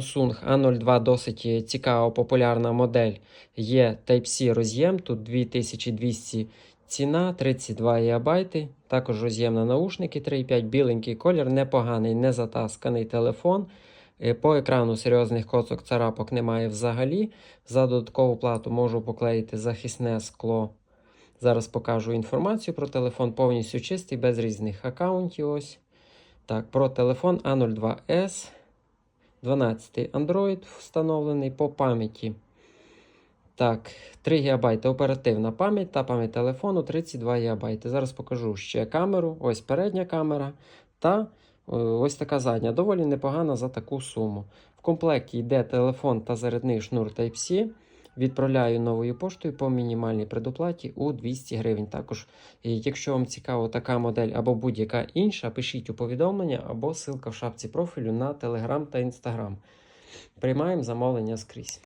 Samsung A02 досить цікава, популярна модель. Є Type-C роз'єм, тут 2200 ціна, 32 ГБ. Також роз'єм на наушники 3,5, біленький колір, непоганий, не затасканий телефон. Е, По екрану серйозних коцок царапок немає взагалі. За додаткову плату можу поклеїти захисне скло. Зараз покажу інформацію про телефон, повністю чистий, без різних аккаунтів. Ось. Так, про телефон A02S. 12 Android встановлений по пам'яті. Так, 3 ГБ оперативна пам'ять та пам'ять телефону 32 ГБ. Зараз покажу ще камеру. Ось передня камера та е, ось така задня. Доволі непогана за таку суму. В комплекті йде телефон та зарядний шнур Type-C. Відправляю новою поштою по мінімальній предоплаті у 200 гривень. Також, якщо вам цікава така модель або будь-яка інша, пишіть у повідомлення або ссылка в шапці профілю на Telegram та Instagram. Приймаємо замовлення скрізь.